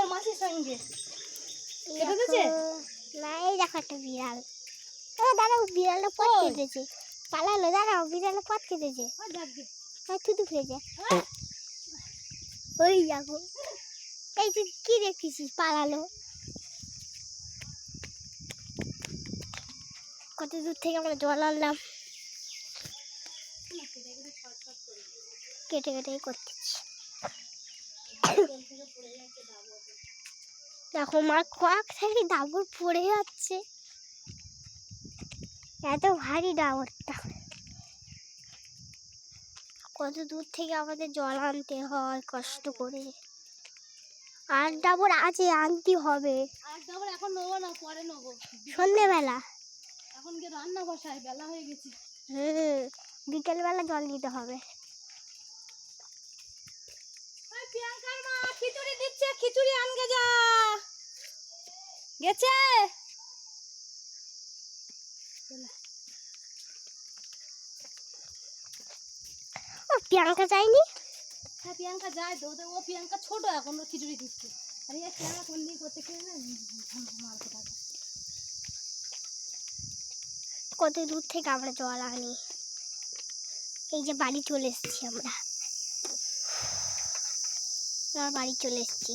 ওর মাসির সঙ্গে। কেটে দিয়েছে? না এই দেখো একটা বিড়াল। ও দাঁড়াও বিড়ালটা পথ কেটেছে। পালালো দাঁড়াও বিড়ালটা পথ কেটেছে। হ্যাঁ থুতু ফেলেছে? ওই। দেখো। এই তুই কি দেখতেছিস পালালো। কত দূর থেকে আমরা জল আনলাম। কেটে কেটে করতেছি। দেখো মা কয়েক থেকে ডাবর পড়ে যাচ্ছে। এত ভারী ডাবরটা। কত দূর থেকে আমাদের জল আনতে হয় কষ্ট করে। আর ডাবর আছে আনতে হবে। আর এখন নেব না পরে নেব। সন্ধেবেলা। এখন গিয়ে রান্না বসাই বেলা হয়ে গেছে। হুম বিকেলবেলা জল দিতে হবে। মা খিচুড়ি দিচ্ছে খিচুড়ি আনগে যা। গেছে? ও প্রিয়াঙ্কা যায়নি? হ্যাঁ প্রিয়াঙ্কা যায় তো ও প্রিয়াঙ্কা ছোট এখন ও খিচুড়ি দিচ্ছে। আর এই প্রিয়াঙ্কা কোন করতে না মারতে থাকে কত দূর থেকে আমরা জল আনি। এই যে বাড়ি চলে এসেছি আমরা। আমরা বাড়ি চলে এসছি।